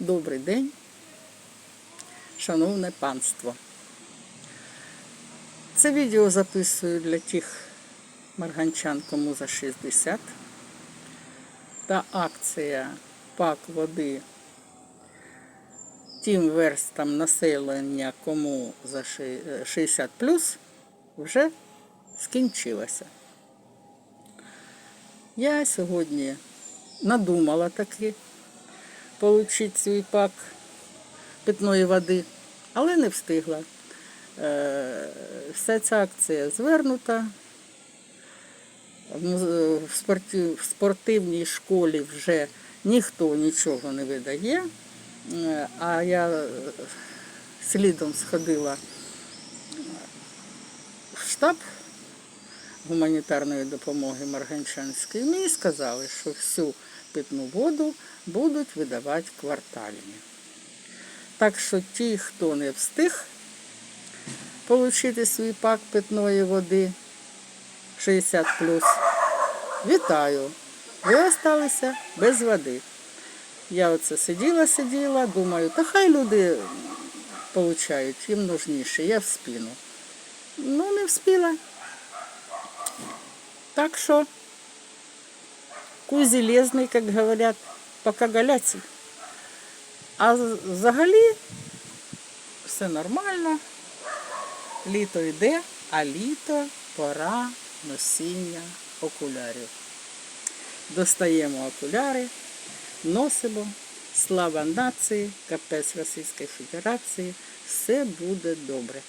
Добрий день, шановне панство. Це відео записую для тих марганчан, кому за 60. Та акція пак води тим верстам населення, кому за ши- 60 вже скінчилася. Я сьогодні надумала таки отримати свій пак питної води, але не встигла. Е, Вся ця акція звернута. В спортивній школі вже ніхто нічого не видає. Е, А я слідом сходила в штаб гуманітарної допомоги Марганчанської. Мені сказали, що всю питну воду будуть видавати квартальні. Так що ті, хто не встиг отримати свій пак питної води 60 вітаю. Ви залишилися без води. Я оце сиділа, сиділа, думаю, та хай люди получають, їм нужніше, я в спину. Ну, не вспіла. Так що кузі лезний, як говорять, поки галяці. А взагалі все нормально. Літо йде, а літо пора носіння окулярів. Достаємо окуляри, носимо. Слава нації, капець Російської Федерації. Все буде добре.